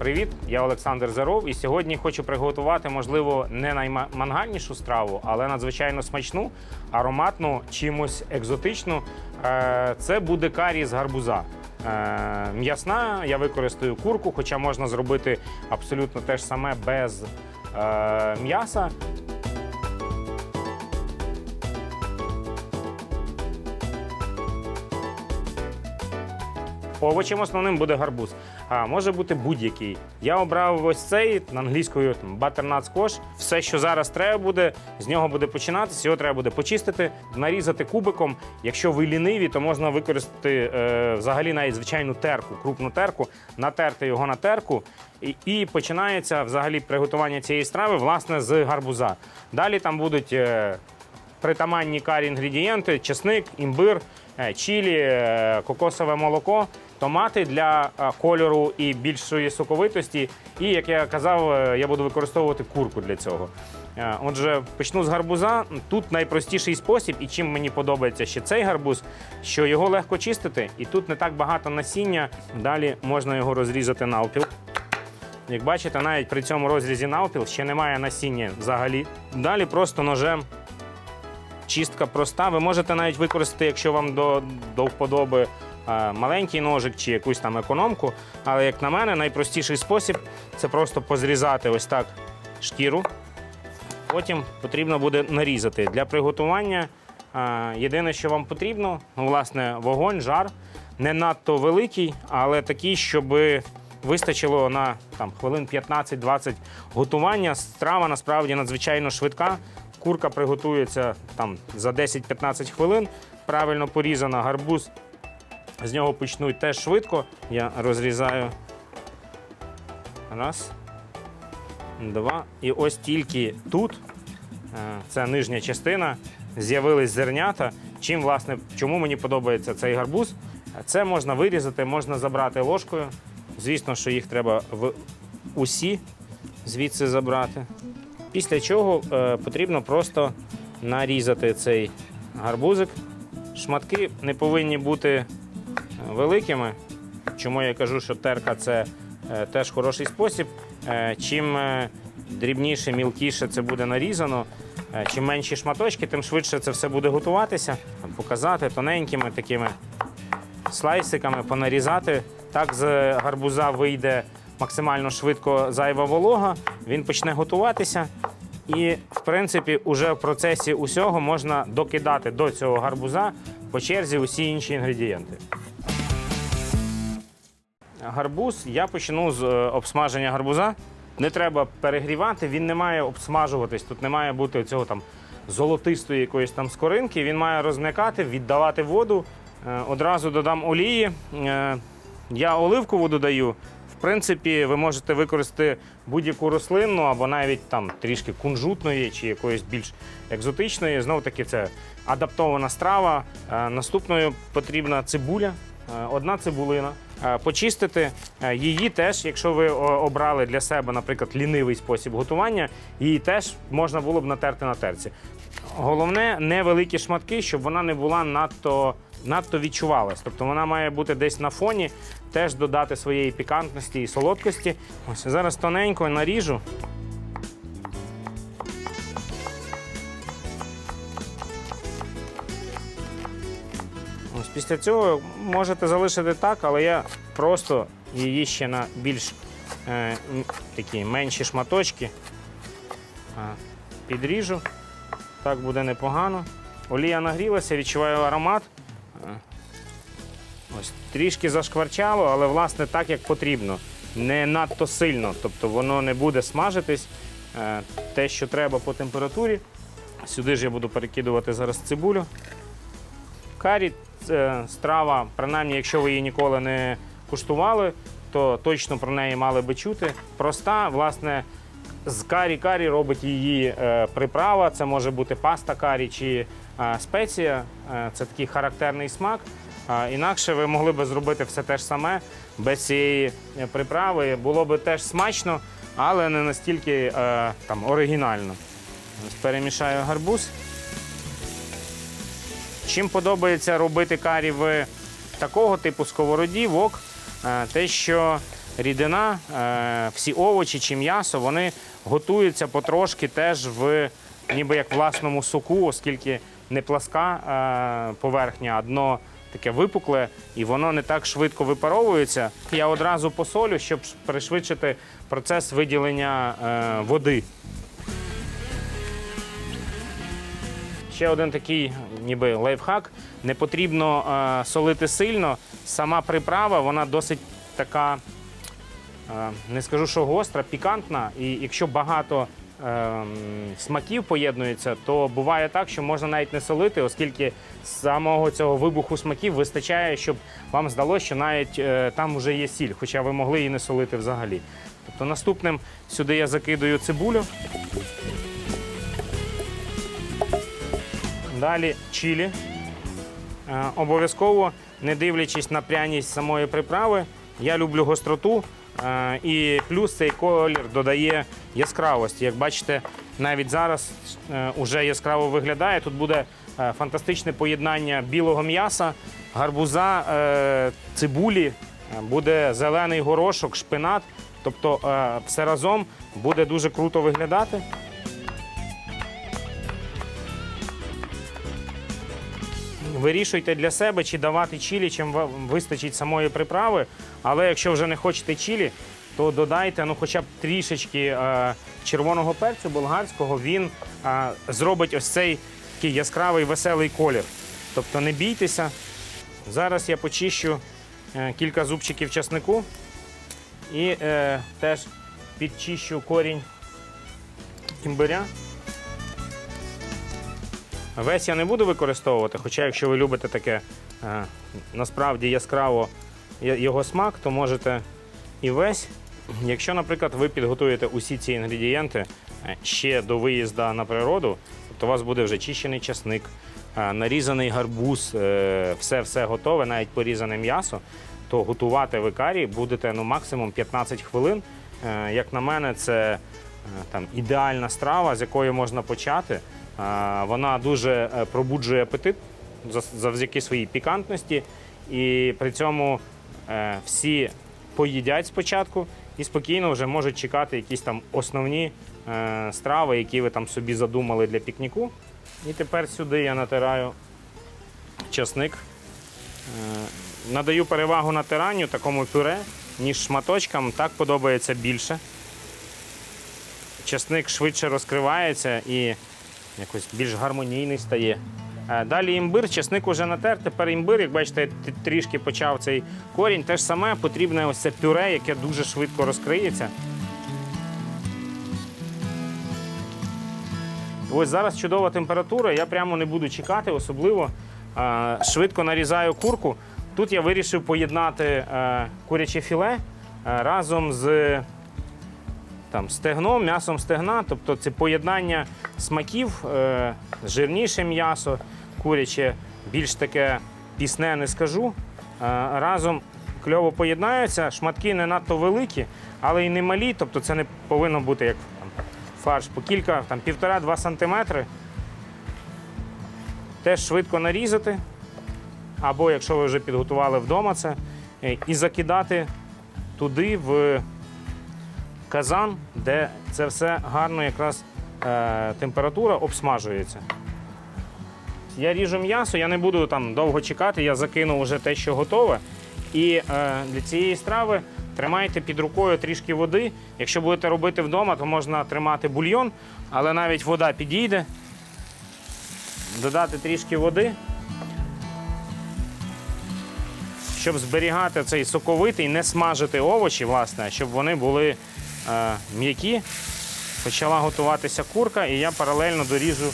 Привіт, я Олександр Заров, і сьогодні хочу приготувати, можливо, не наймангальнішу страву, але надзвичайно смачну, ароматну, чимось екзотичну. Е, Це буде карі з гарбуза. Е, М'ясна, я використаю курку, хоча можна зробити абсолютно те ж саме без е, м'яса. Овочем основним буде гарбуз. А може бути будь-який. Я обрав ось цей англійською butternut squash. Все, що зараз треба буде, з нього буде починатися. Його треба буде почистити, нарізати кубиком. Якщо ви ліниві, то можна використати е, взагалі навіть звичайну терку, крупну терку, натерти його на терку. І, і починається взагалі приготування цієї страви власне з гарбуза. Далі там будуть. Е, притаманні карі інгредієнти: чесник, імбир, е, чілі, е, кокосове молоко, томати для кольору і більшої соковитості. І як я казав, е, я буду використовувати курку для цього. Е, Отже, почну з гарбуза. Тут найпростіший спосіб, і чим мені подобається ще цей гарбуз, що його легко чистити, і тут не так багато насіння. Далі можна його розрізати навпіл. Як бачите, навіть при цьому розрізі навпіл ще немає насіння взагалі. Далі просто ножем чистка проста. Ви можете навіть використати, якщо вам до, до вподоби маленький ножик чи якусь там економку. Але, як на мене, найпростіший спосіб це просто позрізати ось так шкіру. Потім потрібно буде нарізати. Для приготування е, єдине, що вам потрібно, ну, власне, вогонь, жар. Не надто великий, але такий, щоб вистачило на там, хвилин 15-20 готування. Страва насправді надзвичайно швидка. Курка приготується там, за 10-15 хвилин. Правильно порізана гарбуз. З нього почнуть теж швидко. Я розрізаю. Раз. Два. І ось тільки тут, це нижня частина, з'явились зернята. Чим, власне, чому мені подобається цей гарбуз? Це можна вирізати, можна забрати ложкою. Звісно, що їх треба в усі звідси забрати. Після чого е, потрібно просто нарізати цей гарбузик. Шматки не повинні бути великими. Чому я кажу, що терка це е, теж хороший спосіб. Е, чим е, дрібніше, мілкіше це буде нарізано, чим менші шматочки, тим швидше це все буде готуватися. Показати тоненькими такими слайсиками, понарізати. Так з гарбуза вийде максимально швидко зайва волога, він почне готуватися. І, в принципі, уже в процесі усього можна докидати до цього гарбуза по черзі усі інші інгредієнти. Гарбуз я почну з е, обсмаження гарбуза. Не треба перегрівати, він не має обсмажуватись. Тут не має бути цього там золотистої якоїсь там скоринки. Він має розм'якати, віддавати воду. Е, Одразу додам олії. Е, Я оливкову додаю. В принципі, ви можете використати будь-яку рослинну або навіть там трішки кунжутної чи якоїсь більш екзотичної. Знову таки, це адаптована страва. Наступною потрібна цибуля, одна цибулина. Е, Почистити Е, її теж, якщо ви обрали для себе, наприклад, лінивий спосіб готування, її теж можна було б натерти на терці. Головне, невеликі шматки, щоб вона не була надто, надто відчувалась. Тобто вона має бути десь на фоні, теж додати своєї пікантності і солодкості. Ось зараз тоненько наріжу. Після цього можете залишити так, але я просто її ще на більш е, такі менші шматочки підріжу. Так буде непогано. Олія нагрілася, відчуваю аромат. Е, Ось трішки зашкварчало, але власне так, як потрібно. Не надто сильно, тобто воно не буде смажитись. Е, Те, що треба по температурі. Сюди ж я буду перекидувати зараз цибулю. Карі це страва, принаймні, якщо ви її ніколи не куштували, то точно про неї мали би чути. Проста, власне, з карі-карі робить її е, приправа. Це може бути паста карі чи е, спеція. Е, це такий характерний смак. Інакше ви могли б зробити все те ж саме без цієї приправи. Було б теж смачно, але не настільки там, оригінально. Перемішаю гарбуз. Чим подобається робити карі в такого типу сковороді, вок, е, те, що рідина, е, всі овочі чи м'ясо, вони готуються потрошки теж в ніби як власному соку, оскільки не пласка е, поверхня, а дно таке випукле, і воно не так швидко випаровується. Я одразу посолю, щоб пришвидшити процес виділення води. Ще один такий, ніби лайфхак. Не потрібно е, солити сильно. Сама приправа, вона досить така, е, не скажу, що гостра, пікантна. І якщо багато е, смаків поєднується, то буває так, що можна навіть не солити, оскільки самого цього вибуху смаків вистачає, щоб вам здалося, що навіть е, там вже є сіль, хоча ви могли її не солити взагалі. Тобто наступним сюди я закидую цибулю. Далі чилі. Е, Обов'язково, не дивлячись на пряність самої приправи, я люблю гостроту. е, І плюс цей колір додає яскравості. Як бачите, навіть зараз е, уже яскраво виглядає. Тут буде е, фантастичне поєднання білого м'яса, гарбуза, е, цибулі, е, буде зелений горошок, шпинат. Тобто е, все разом буде дуже круто виглядати. Вирішуйте для себе, чи давати чилі, чим вам вистачить самої приправи. Але якщо вже не хочете чилі, то додайте ну, хоча б трішечки е, червоного перцю болгарського, він е, зробить ось цей такий яскравий веселий колір. Тобто не бійтеся. Зараз я почищу е, кілька зубчиків часнику і е, теж підчищу корінь імбиря. Весь я не буду використовувати, хоча якщо ви любите таке е, насправді яскраво його смак, то можете і весь. Якщо, наприклад, ви підготуєте усі ці інгредієнти е, ще до виїзду на природу, то у вас буде вже чищений часник, е, нарізаний гарбуз, все-все готове, навіть порізане м'ясо, то готувати ви карі будете ну, максимум 15 хвилин. Як на мене, це там, ідеальна страва, з якої можна почати. Вона дуже е, пробуджує апетит завдяки своїй пікантності. І при цьому е, всі поїдять спочатку і спокійно вже можуть чекати якісь там основні е, страви, які ви там собі задумали для пікніку. І тепер сюди я натираю часник. Надаю перевагу натиранню такому пюре, ніж шматочкам. Так подобається більше. Часник швидше розкривається і якось більш гармонійний стає. Е, Далі імбир, чесник уже натер. Тепер імбир, як бачите, трішки почав цей корінь. Те ж саме потрібне ось це пюре, яке дуже швидко розкриється. Ось зараз чудова температура, я прямо не буду чекати, особливо е, швидко нарізаю курку. Тут я вирішив поєднати е, куряче філе разом з там, стегном, м'ясом стегна, тобто це поєднання смаків, е, жирніше м'ясо, куряче, більш таке пісне не скажу. Е, разом кльово поєднаються, шматки не надто великі, але й не малі, тобто це не повинно бути як там, фарш по кілька, там півтора-два сантиметри. Теж швидко нарізати. Або якщо ви вже підготували вдома це, е, і закидати туди в казан, де це все гарно якраз е, температура обсмажується. Я ріжу м'ясо, я не буду там довго чекати, я закину вже те, що готове. І е, для цієї страви тримайте під рукою трішки води. Якщо будете робити вдома, то можна тримати бульйон, але навіть вода підійде. Додати трішки води, щоб зберігати цей соковитий, не смажити овочі, власне, щоб вони були м'які. Почала готуватися курка, і я паралельно доріжу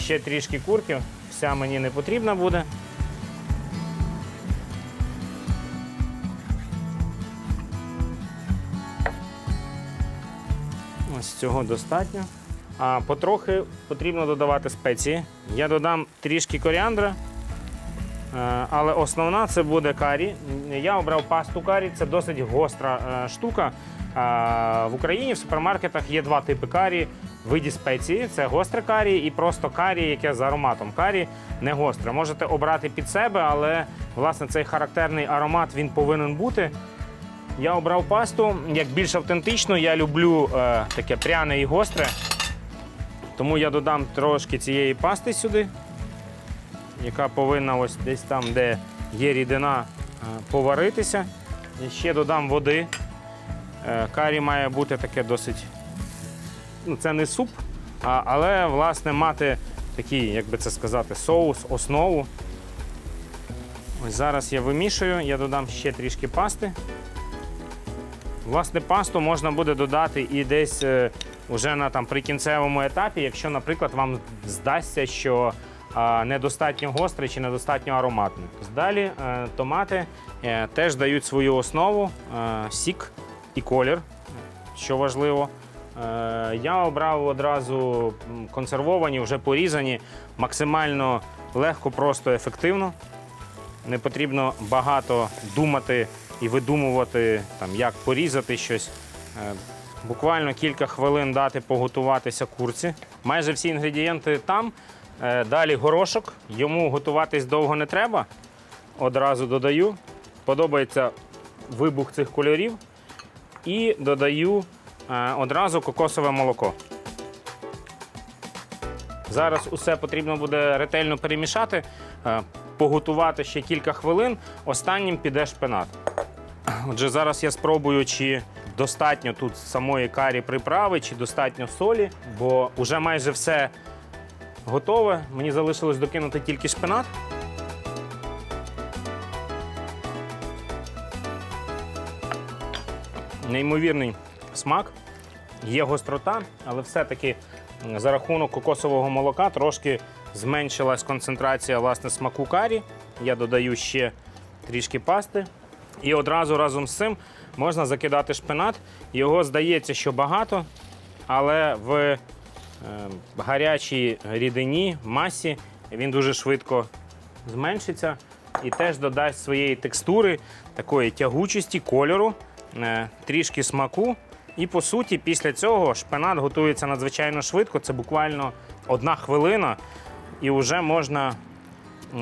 ще трішки курки. Вся мені не потрібна буде. Ось цього достатньо. А потрохи потрібно додавати спеції. Я додам трішки коріандра, е, але основна це буде карі. Я обрав пасту карі, це досить гостра е, штука. В Україні в супермаркетах є два типи карі. Виді спеції це гостре карі і просто карі, яке з ароматом. Карі не гостре. Можете обрати під себе, але власне цей характерний аромат він повинен бути. Я обрав пасту як більш автентичну. Я люблю е, таке пряне і гостре. Тому я додам трошки цієї пасти сюди, яка повинна ось десь там, де є рідина, е, поваритися. І ще додам води. Е, Карі має бути таке досить. Ну, це не суп, але власне мати такий, як би це сказати, соус, основу. Ось зараз я вимішую, я додам ще трішки пасти. Власне, пасту можна буде додати і десь е, уже на там прикінцевому етапі, якщо, наприклад, вам здасться, що недостатньо гостре чи недостатньо ароматне. Dалі е, томати теж дають свою основу, сік і колір, що важливо. Е, Я обрав одразу консервовані, вже порізані, максимально легко, просто ефективно. Не потрібно багато думати і видумувати, там, як порізати щось. Е, Буквально кілька хвилин дати поготуватися курці. Майже всі інгредієнти там. Е, Далі горошок. Йому готуватись довго не треба. Одразу додаю. Подобається вибух цих кольорів. І додаю е, одразу кокосове молоко. Зараз усе потрібно буде ретельно перемішати, е, поготувати ще кілька хвилин. Останнім піде шпинат. Отже, зараз я спробую, чи достатньо тут самої карі приправи, чи достатньо солі, бо вже майже все готове. Мені залишилось докинути тільки шпинат. Неймовірний смак, є гострота, але все-таки за рахунок кокосового молока трошки зменшилась концентрація власне смаку карі. Я додаю ще трішки пасти. І одразу разом з цим можна закидати шпинат. Його здається, що багато, але в е, гарячій рідині, масі він дуже швидко зменшиться і теж додасть своєї текстури, такої тягучості, кольору, трішки смаку. І по суті, після цього шпинат готується надзвичайно швидко. Це буквально одна хвилина, і вже можна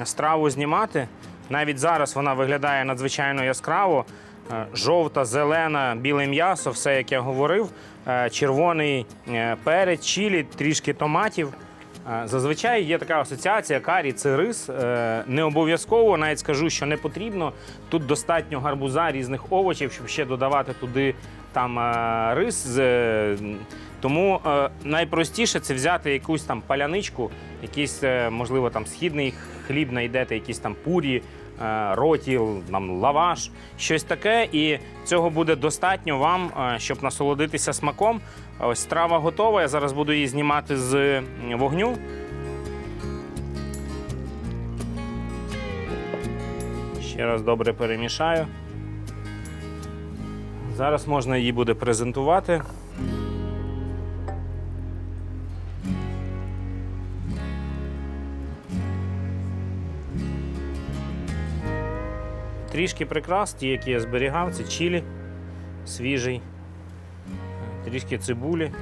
страву знімати. Навіть зараз вона виглядає надзвичайно яскраво. Е, Жовта, зелена, біле м'ясо, все як я говорив. Е, Червоний е, перець, чілі, трішки томатів. Зазвичай є така асоціація карі це рис. Е, Не обов'язково, навіть скажу, що не потрібно. Тут достатньо гарбуза різних овочів, щоб ще додавати туди там е, рис. е, Тому найпростіше це взяти якусь там паляничку, якийсь, можливо, там східний хліб знайдете, якісь там пурі, ротіл, там, лаваш, щось таке. І цього буде достатньо вам, е, щоб насолодитися смаком. Ось страва готова. Я зараз буду її знімати з вогню. Ще раз добре перемішаю. Зараз можна її буде презентувати. Трішки прикрас, ті, які я зберігав, це чілі свіжий, трішки цибулі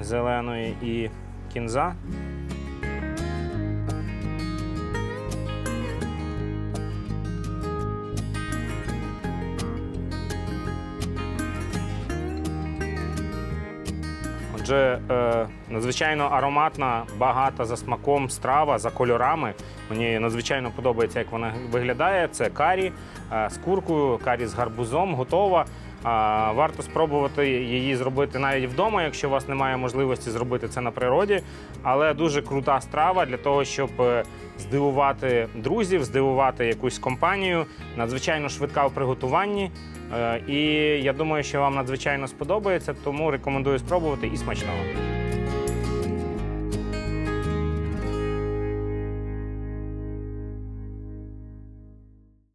зеленої і кінза. Отже, е, надзвичайно ароматна, багата за смаком страва, за кольорами. Мені надзвичайно подобається, як вона виглядає. Це карі е, з куркою, карі з гарбузом, готова. А, Варто спробувати її зробити навіть вдома, якщо у вас немає можливості зробити це на природі. Але дуже крута страва для того, щоб е, здивувати друзів, здивувати якусь компанію. Надзвичайно швидка в приготуванні. Е, І я думаю, що вам надзвичайно сподобається, тому рекомендую спробувати і смачного.